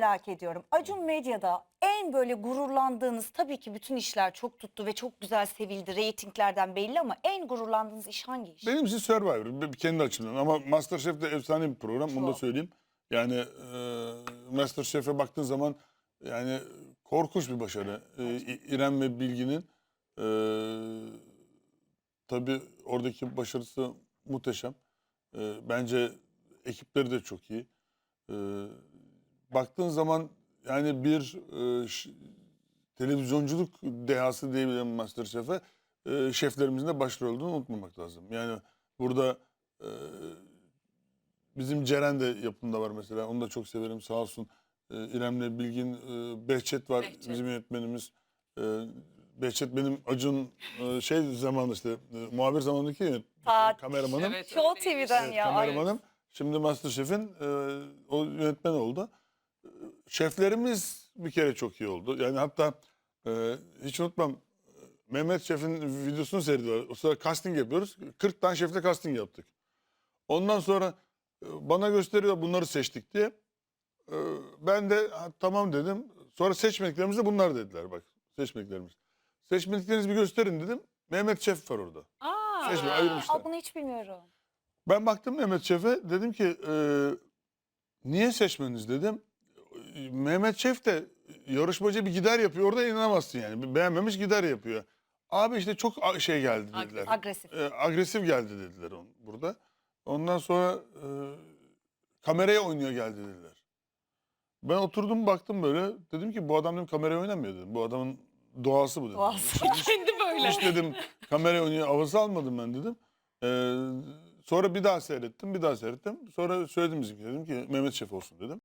merak ediyorum. Acun Medya'da en böyle gururlandığınız tabii ki bütün işler çok tuttu ve çok güzel sevildi. Reytinglerden belli ama en gururlandığınız iş hangi iş? Benim için Survivor bir- kendi açımdan ama Masterchef de efsane bir program onu da Çok. söyleyeyim. Yani e, Masterchef'e baktığın zaman yani korkunç bir başarı. E, İ- İrem ve Bilgi'nin e, tabii oradaki başarısı muhteşem. E, bence ekipleri de çok iyi. E, baktığın zaman yani bir e, ş- televizyonculuk dehası diyebilirim Masterchef'e. E, şeflerimizin de başrol olduğunu unutmamak lazım. Yani burada e, bizim Ceren de yapımda var mesela. Onu da çok severim sağ olsun. E, İrem'le Bilgin, e, Behçet var Behçet. bizim yönetmenimiz. E, Behçet benim Acun e, şey zamanı işte e, muhabir zamanındaki Aa, kameramanım. Evet, Show evet. TV'den Evet, ya. kameramanım. Şimdi Masterchef'in e, o yönetmen oldu. Şeflerimiz bir kere çok iyi oldu. Yani hatta e, hiç unutmam Mehmet Şef'in videosunu seyrediyorlar. O sırada casting yapıyoruz. 40 tane şefle casting yaptık. Ondan sonra e, bana gösteriyor bunları seçtik diye. E, ben de "Ha, tamam dedim. Sonra seçmediklerimiz de bunlar dediler bak. Seçmediklerimiz. Seçmediklerinizi bir gösterin dedim. Mehmet Şef var orada. Aa, Seçme, ayırmışlar. Aa, bunu hiç bilmiyorum. Ben baktım Mehmet Şef'e dedim ki e, niye seçmeniz dedim. Mehmet Şef de yarışmacı bir gider yapıyor orada inanamazsın yani. Beğenmemiş gider yapıyor. Abi işte çok şey geldi dediler. Agresif. E, agresif geldi dediler on, burada. Ondan sonra e, kameraya oynuyor geldi dediler. Ben oturdum baktım böyle. Dedim ki bu adam dedim kameraya oynamıyor dedim. Bu adamın doğası bu dedim. Doğası. kendi böyle. Hiç dedim kameraya oynuyor havası almadım ben dedim. Ee, sonra bir daha seyrettim bir daha seyrettim. Sonra söyledim bizimki dedim ki Mehmet Şef olsun dedim.